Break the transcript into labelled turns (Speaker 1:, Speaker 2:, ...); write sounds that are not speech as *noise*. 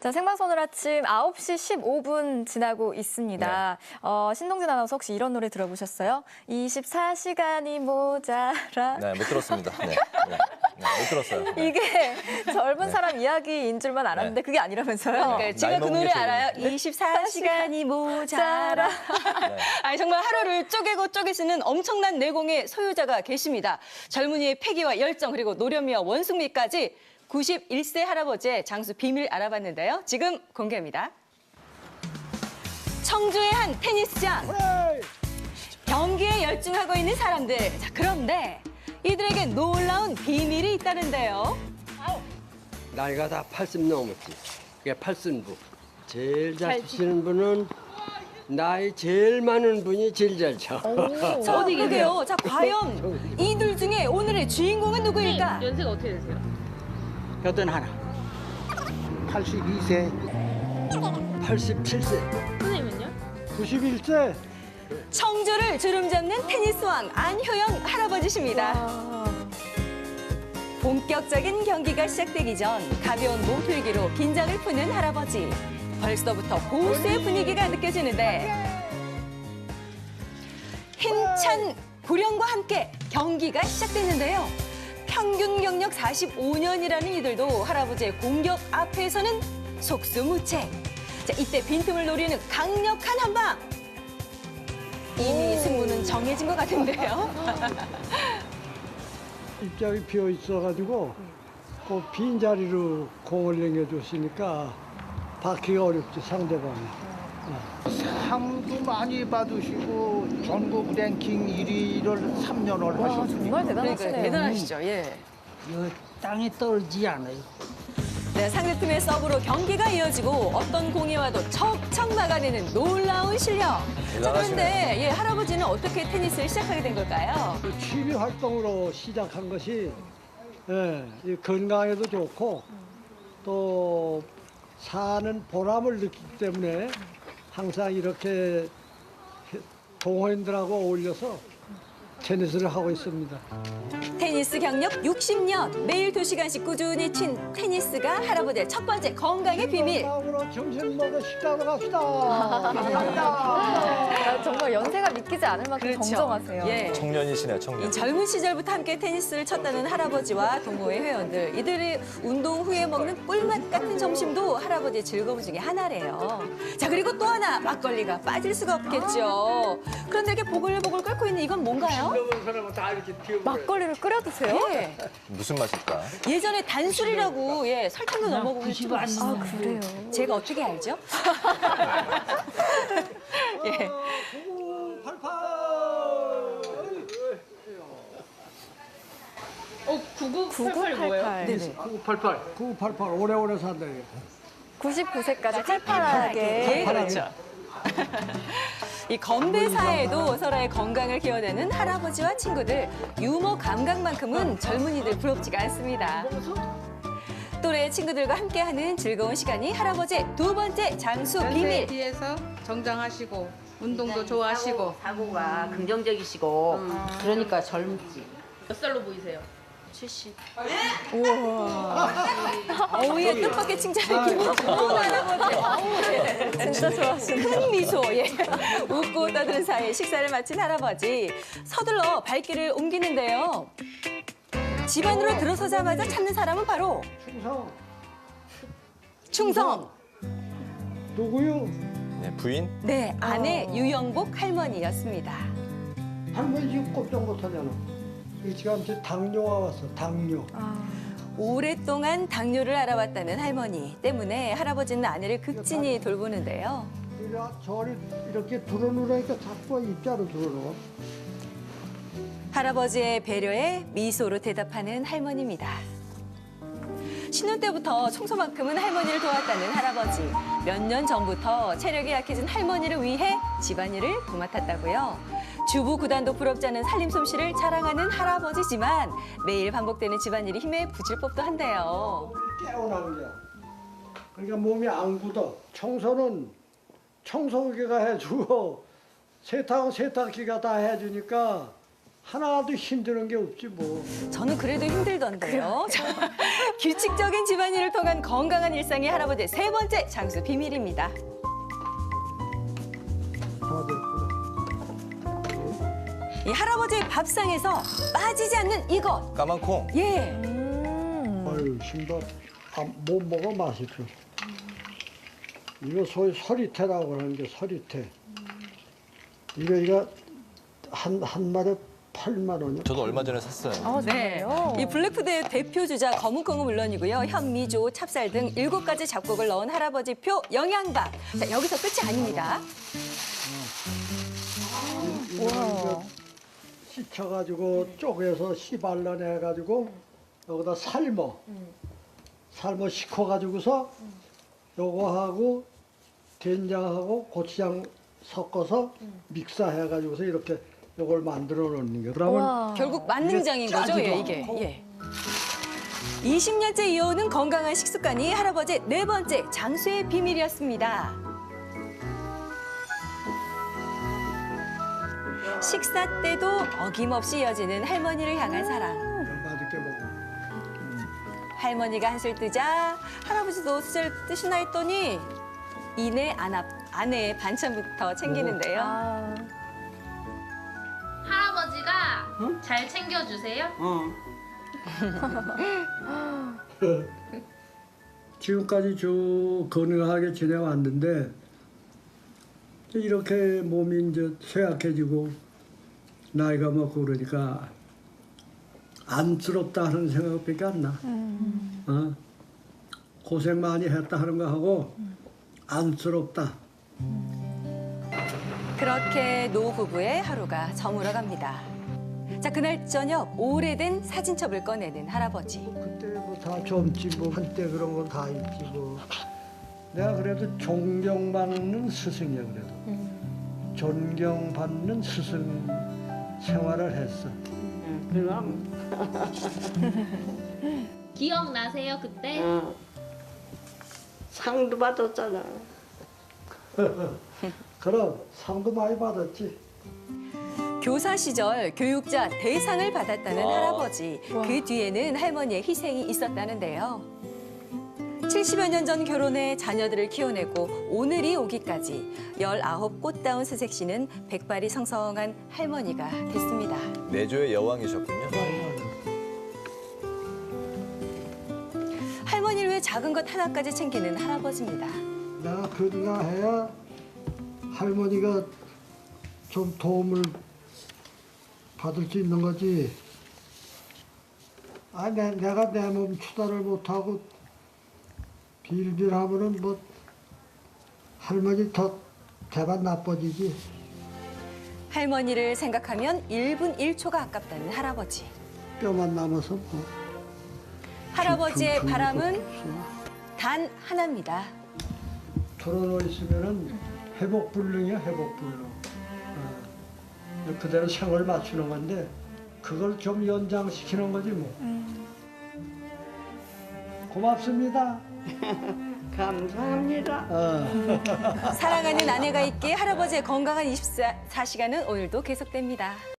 Speaker 1: 자, 생방송을 아침 9시 15분 지나고 있습니다. 어, 신동진 아나운서 혹시 이런 노래 들어보셨어요? 24시간이 모자라.
Speaker 2: 네, 못 들었습니다. 네, 네, 네, 못 들었어요. 네.
Speaker 1: 이게 젊은 사람 이야기인 줄만 알았는데 그게 아니라면서요?
Speaker 3: 네, 제가
Speaker 2: 나이
Speaker 3: 그 노래 알아요. 24시간이 모자라.
Speaker 2: 네.
Speaker 3: 아니 정말 하루를 쪼개고 쪼개 쓰는 엄청난 내공의 소유자가 계십니다. 젊은이의 패기와 열정 그리고 노련미와 원숭미까지 91세 할아버지의 장수 비밀 알아봤는데요. 지금 공개합니다. 청주의 한 테니스장. 경기에 열중하고 있는 사람들. 자, 그런데 이들에게 놀라운 비밀이 있다는데요.
Speaker 4: 나이가 다 80 넘었지. 그게 80부. 제일 잘 치시는 분은 나이 제일 많은 분이 제일 잘 쳐. *laughs*
Speaker 3: 자, 어디 계세요? 자, *laughs* 과연 이들 중에 오늘의 주인공은 누구일까?
Speaker 5: 연세가 어떻게 되세요?
Speaker 4: 여든 하나.
Speaker 6: 82세,
Speaker 4: 87세.
Speaker 5: 선생님은요?
Speaker 6: 91세.
Speaker 3: 청주를 주름 잡는 테니스왕 안효영 할아버지십니다. 본격적인 경기가 시작되기 전 가벼운 몸풀기로 긴장을 푸는 할아버지. 벌써부터 고수의 분위기가 느껴지는데 힘찬 구령과 함께 경기가 시작됐는데요. 평균 경력 45년이라는 이들도 할아버지의 공격 앞에서는 속수무책. 자, 이때 빈틈을 노리는 강력한 한방. 이미 승부는 정해진 것 같은데요. *laughs*
Speaker 6: 입장이 비어 있어가지고 그 빈 자리로 공을 넘겨줬으니까 받기가 어렵지 상대방이.
Speaker 7: 상도 많이 받으시고 전국 랭킹 1위를 3년을
Speaker 1: 와,
Speaker 7: 하셨으니까
Speaker 1: 정말 대단하시네요.
Speaker 3: 대단하시죠. 예.
Speaker 6: 땅에 떨어지지 않아요.
Speaker 3: 네, 상대팀의 서브로 경기가 이어지고 어떤 공이 와도 척척 막아내는 놀라운 실력. 자. 그런데 예, 할아버지는 어떻게 테니스를 시작하게 된 걸까요?
Speaker 6: 그 취미 활동으로 시작한 것이 예, 이 건강에도 좋고 또 사는 보람을 느끼기 때문에 항상 이렇게 동호인들하고 어울려서 테니스를 하고 있습니다.
Speaker 3: 테니스 경력 60년, 매일 2시간씩 꾸준히 친 테니스가 할아버지의 첫 번째 건강의 비밀.
Speaker 6: 다음으로 점심 먹어 식당으로 갑시다.
Speaker 1: 아, 정말 연세가 믿기지 않을 만큼 정정하세요.
Speaker 3: 예.
Speaker 2: 청년이시네요, 청년.
Speaker 3: 이 젊은 시절부터 함께 테니스를 쳤다는 할아버지와 동호회 회원들. 이들이 운동 후에 먹는 꿀맛 같은 점심도 할아버지의 즐거움 중에 하나래요. 자, 그리고 또 하나, 막걸리가 빠질 수가 없겠죠. 그런데 이렇게 보글보글 끓고 있는 이건 뭔가요?
Speaker 4: 넘은 사람은 다 이렇게 튀어버려.
Speaker 1: 막걸리를 끓여 드세요?
Speaker 3: 예.
Speaker 2: 무슨 맛일까?
Speaker 3: 예전에 단술이라고 예, 설탕도 넣어 먹으면 좀
Speaker 1: 아, 그래요.
Speaker 3: 제가 어떻게 알죠? *laughs* 예.
Speaker 5: 어, 9988 뭐예요?
Speaker 1: 9988.
Speaker 3: 네네.
Speaker 4: 9988.
Speaker 6: 988 오래오래 산다. 이거.
Speaker 1: 99세까지 팔팔하게.
Speaker 3: 예, 그렇죠. *laughs* 이 건배 사회에도 서로의 건강을 기원하는 할아버지와 친구들 유머 감각만큼은 젊은이들 부럽지가 않습니다. 또래 친구들과 함께하는 즐거운 시간이 할아버지의 두 번째 장수 비밀.
Speaker 8: 뒤에서 정장하시고 운동도 좋아하시고
Speaker 9: 사고가 긍정적이시고 그러니까 젊지.
Speaker 5: 몇 살로 보이세요?
Speaker 3: 어우의 뜻밖의 칭찬에 기분 좋은 할아버지.
Speaker 1: 진짜 좋아하시네.
Speaker 3: 큰 미소, 예. 웃고 떠드는 사이 식사를 마친 할아버지. 서둘러 발길을 옮기는데요. 집 안으로 들어서자마자 찾는 사람은 바로
Speaker 6: 충성
Speaker 3: 충성.
Speaker 6: 누구요?
Speaker 2: 네, 부인?
Speaker 3: 네, 아내 유영복 할머니였습니다.
Speaker 6: 할머니 지금 꼼짝 못하잖아. 지금 저 당뇨가 왔어. 당뇨.
Speaker 3: 오랫동안 당뇨를 알아왔다는 할머니 때문에 할아버지는 아내를 극진히 돌보는데요.
Speaker 6: 저리 이렇게 들어놓으니까 자꾸 입자로 들어놓아.
Speaker 3: 할아버지의 배려에 미소로 대답하는 할머니입니다. 신혼 때부터 청소만큼은 할머니를 도왔다는 할아버지. 몇 년 전부터 체력이 약해진 할머니를 위해 집안일을 도맡았다고요. 주부 구단도 부럽지 않은 살림 솜씨를 자랑하는 할아버지지만 매일 반복되는 집안일이 힘에 부질 법도 한데요.
Speaker 6: 깨어나는 거야. 그러니까 몸이 안 굳어. 청소는 청소기가 해주고 세탁은 세탁기가 다 해주니까 하나도 힘드는 게 없지 뭐.
Speaker 3: 저는 그래도 힘들던데요. 자, *laughs* 규칙적인 집안일을 통한 건강한 일상이 할아버지의 세 번째 장수 비밀입니다.
Speaker 6: 다 됐구나.
Speaker 3: 이 할아버지의 밥상에서 빠지지 않는 이것.
Speaker 2: 까만 콩.
Speaker 3: 예.
Speaker 1: 음.
Speaker 6: 아유 신발 안, 못 먹어 맛있어. 이거 소위 서리태라고 하는 게 서리태. 이거 이거 한 한 마리 8만 원이야.
Speaker 2: 저도 얼마 전에 샀어요.
Speaker 1: 어,
Speaker 3: 네. 이 블랙푸드의 대표 주자 검은콩은 물론이고요. 현미조, 찹쌀 등 일곱 가지 잡곡을 넣은 할아버지 표 영양밥. 자, 여기서 끝이 아닙니다.
Speaker 6: 이거 이거 씻혀가지고 쪼개서 씨발라내가지고 여기다 삶어. 삶어 식혀가지고서 요거하고 된장하고 고추장 섞어서 믹사해가지고서 이렇게 요걸 만들어 놓는 게. 그러면
Speaker 1: 와.
Speaker 3: 결국 만능장인 거죠, 예, 이게. 예. 20년째 이어오는 건강한 식습관이 할아버지의 네 번째 장수의 비밀이었습니다. 식사 때도 어김없이 이어지는 할머니를 향한 사랑.
Speaker 6: 맛있게 먹어.
Speaker 3: 할머니가 한술 뜨자 할아버지도 술을 뜨시나 했더니 이내 아내, 아내의 반찬부터 챙기는데요.
Speaker 1: 아,
Speaker 5: 할아버지가 잘 챙겨주세요? *laughs*
Speaker 6: 지금까지 쭉 건강하게 지내왔는데 이렇게 몸이 이제 쇠약해지고 나이가 먹고 그러니까 안쓰럽다 하는 생각밖에 안 나. 어? 고생 많이 했다 하는 거 하고 안쓰럽다.
Speaker 3: 그렇게 노 부부의 하루가 저물어갑니다. 자 그날 저녁 오래된 사진첩을 꺼내는 할아버지.
Speaker 6: 그때 뭐 다 젊지 뭐 한때 그런 건다 있지 뭐. 내가 그래도 존경받는 스승이야 그래도. 존경받는 스승 생활을 했어. *laughs*
Speaker 5: 기억나세요 그때?
Speaker 10: 상도 받았잖아. *laughs*
Speaker 6: 그럼 상도 많이 받았지.
Speaker 3: 교사 시절 교육자 대상을 받았다는
Speaker 2: 와.
Speaker 3: 할아버지. 그 뒤에는 할머니의 희생이 있었다는데요. 70여 년 전 결혼해 자녀들을 키워내고 오늘이 오기까지 19 꽃다운 스색 씨는 백발이 성성한 할머니가 됐습니다.
Speaker 2: 내조의 여왕이셨군요.
Speaker 3: 할머니를 위해 작은 것 하나까지 챙기는 할아버지입니다.
Speaker 6: 내가 건강해야 할머니가 좀 도움을 받을 수 있는 거지. 아, 내, 내가 내 몸 추다를 못하고 빌빌하면은 뭐 할머니 더 대박 나빠지지.
Speaker 3: 할머니를 생각하면 1분 1초가 아깝다는 할아버지.
Speaker 6: 뼈만 남아서 뭐.
Speaker 3: 할아버지의 바람은. 단 하나입니다.
Speaker 6: 털어놓 있으면은 회복 불능이야 회복 불능. 어. 그대로 생을 맞추는 건데 그걸 좀 연장시키는 거지 뭐. 고맙습니다. *laughs*
Speaker 10: 감사합니다.
Speaker 6: 어.
Speaker 3: 사랑하는 아내가 있기에 할아버지의 건강한 24시간은 오늘도 계속됩니다.